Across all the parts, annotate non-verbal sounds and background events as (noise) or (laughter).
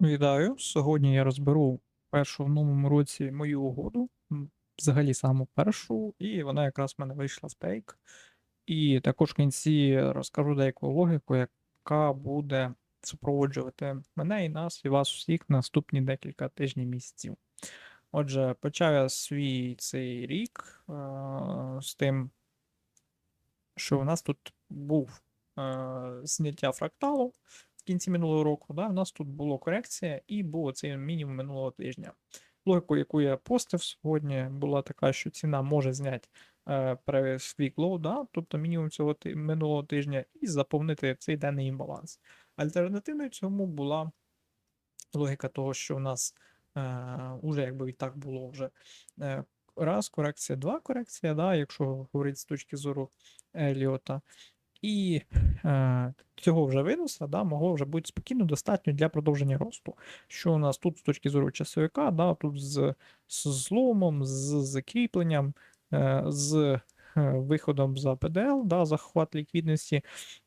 Вітаю! Сьогодні я розберу першу в новому році мою угоду, взагалі саму першу, і вона якраз в мене вийшла в тейк. І також в кінці розкажу деяку логіку, яка буде супроводжувати мене і нас, і вас усіх наступні декілька тижнів місяців. Отже, почав я свій цей рік е, з тим, що у нас тут був е, зняття фракталу кінці минулого року. Да, у нас тут була корекція і був цей мінімум минулого тижня. Логіку, яку я постив сьогодні, була така, що ціна може зняти е, week low, да, тобто мінімум цього ти- минулого тижня, і заповнити цей денний імбаланс. Альтернативною цьому була логіка того, що у нас е, уже якби і так було вже е, раз корекція, два корекція, да, якщо говорити з точки зору Еліота. І е, цього вже виносу да, могло вже бути спокійно достатньо для продовження росту. Що у нас тут з точки зору часовика, да, тут з, з зломом, з закріпленням, е, з е, виходом за ПДЛ, да, захват ліквідності,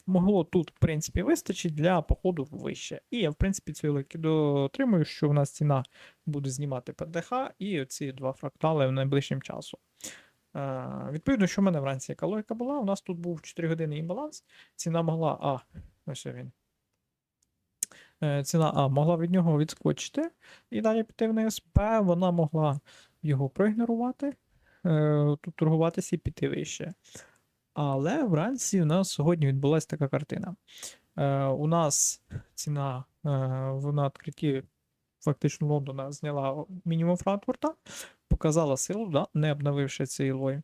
могло тут, в принципі, вистачить для походу вище. І я, в принципі, логіки дотримую, що у нас ціна буде знімати ПДХ і ці два фрактали в найближчим часом. Е, відповідно, що в мене вранці яка логіка була, у нас тут був 4 години імбаланс, ціна могла. А, ось він. Е, Ціна А могла від нього відскочити і далі піти вниз. Б, вона могла його проігнорувати, е, тут торгуватися і піти вище. Але вранці у нас сьогодні відбулася така картина. У нас ціна на відкритті фактично Лондона зняла мінімум Франкфурта, показала силу, да, не обновивши цей лой.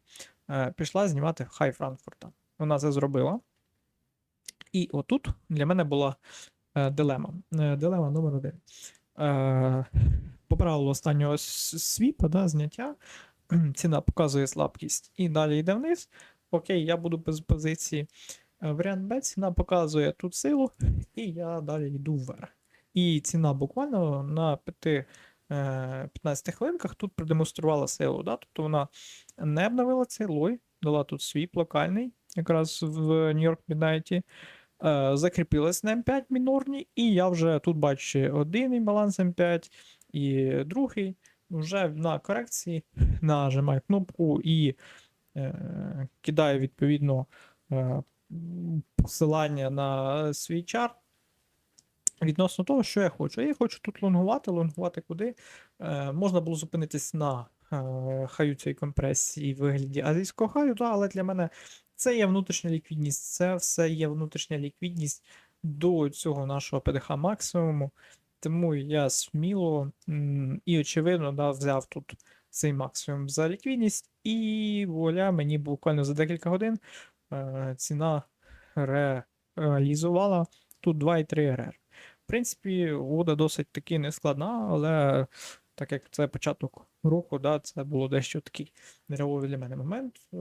Е, пішла знімати хай Франкфурта. Вона це зробила. І отут для мене була е, дилема. Е, дилема номер один. По правилу останнього свіпа, да, зняття, (clears throat) ціна показує слабкість і далі йде вниз. Окей, я буду без позиції. Варіант Б, ціна показує тут силу, і я далі йду вверх. І ціна буквально на 5, е, 15 хвилинках тут продемонструвала силу. Да? Тобто вона не обновила цей лой, дала тут свіп локальний, якраз в Нью-Йорк Міднайті. Е, закріпилась на М5 мінорній, і я вже тут бачу один імбаланс М5 і другий. Вже на корекції (laughs) нажимаю кнопку і е, кидаю відповідно е, посилання на свій чарт. Відносно того, що я хочу. Я хочу тут лонгувати, лонгувати куди. Е, можна було зупинитись на е, хаю цієї компресії в вигляді азійського хаю, да, але для мене це є внутрішня ліквідність, це все є внутрішня ліквідність до цього нашого ПДХ максимуму. Тому я сміло і очевидно да, взяв тут цей максимум за ліквідність, і вуаля, мені буквально за декілька годин е, ціна реалізувала тут 2,3 РР. В принципі, угода досить таки нескладна, але так як це початок року, да, це було дещо такий нервовий для мене момент. Е,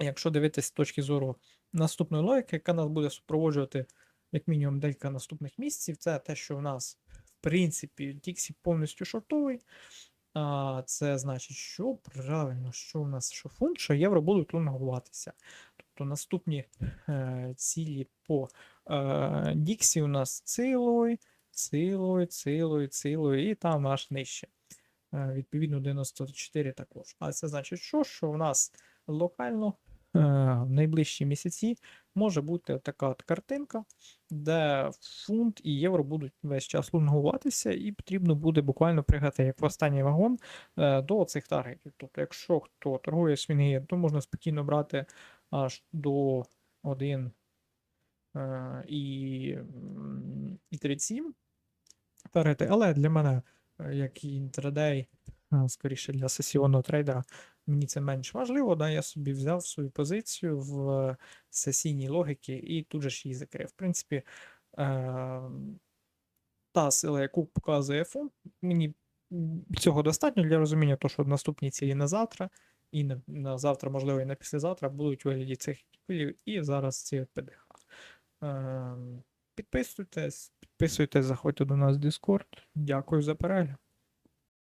Якщо дивитися з точки зору наступної логіки, яка нас буде супроводжувати як мінімум декілька наступних місяців, це те, що в нас, в принципі, Діксі повністю шортовий. А, це значить, що правильно, що у нас що фунт, що євро будуть лонгуватися. Тобто наступні е, цілі по е, Діксі у нас цилой, цилой, цилой, цилой, і там аж нижче. Е, відповідно, 94 також. А це значить, що, що у нас локально е, в найближчі місяці може бути така от картинка, де фунт і євро будуть весь час лонгуватися, і потрібно буде буквально пригати як в останній вагон е, до цих таргетів. Тобто, якщо хто торгує свінги, то можна спокійно брати аж до 1 е, і, м, і 37 таргети. Але для мене, е, як інтрадей, е, скоріше для сесійного трейдера, мені це менш важливо. Да? Я собі взяв свою позицію в сесійній логіки і тут же ж її закрив. В принципі, та сила, яку показує фонд, мені цього достатньо для розуміння, того, що наступні цілі на завтра, і на, на завтра, можливо, і на післязавтра будуть вигляді цих кілів, і зараз ці ПДХ. Е, підписуйтесь, підписуйтесь, заходьте до нас в Discord. Дякую за перегляд.